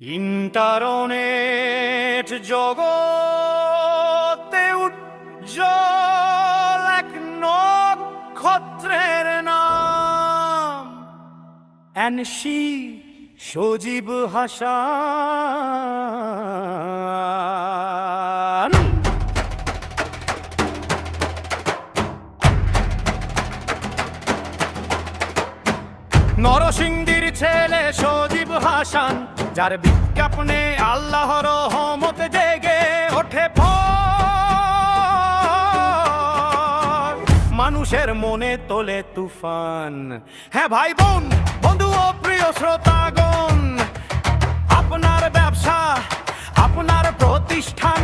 Internet জগতে উজ্জ্বল এক নক্ষত্রের নাম। অ্যানসি সজীব হাসান। নরসিংদীর ছেলে সজীব হাসান যার বিজ্ঞাপনে আল্লাহর রহমত জেগে ওঠে। মানুষের মনে তোলে তুফান হ্যাঁ ভাই বোন, বন্ধু ও প্রিয় শ্রোতাগণ, আপনার ব্যবসা, আপনার প্রতিষ্ঠান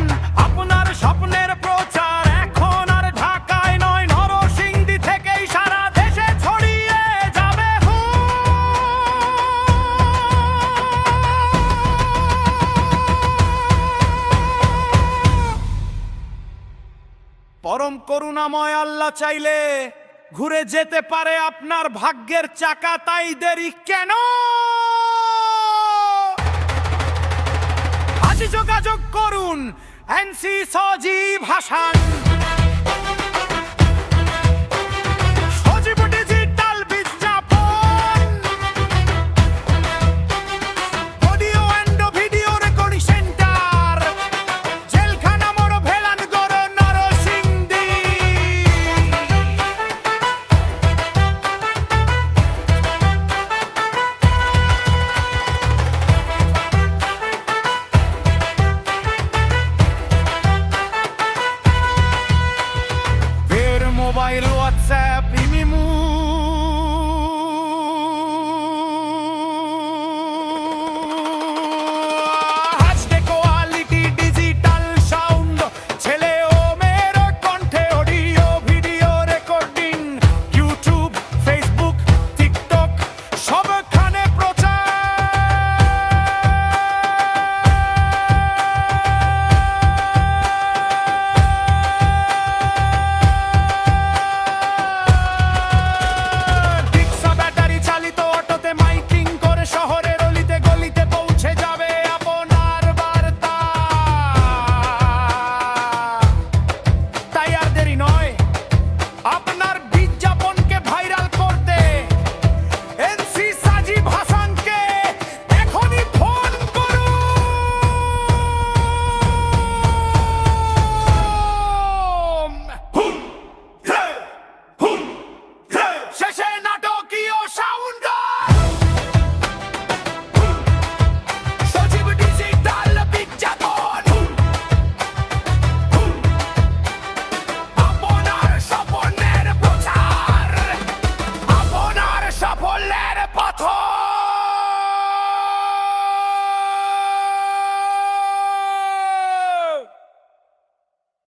পরম করুণাময় আল্লাহ চাইলে ঘুরে যেতে পারে আপনার ভাগ্যের চাকা, তাই দেরি কেন? আজ যোগাযোগ করুন, এনসি সজীব হাসান। What's WhatsApp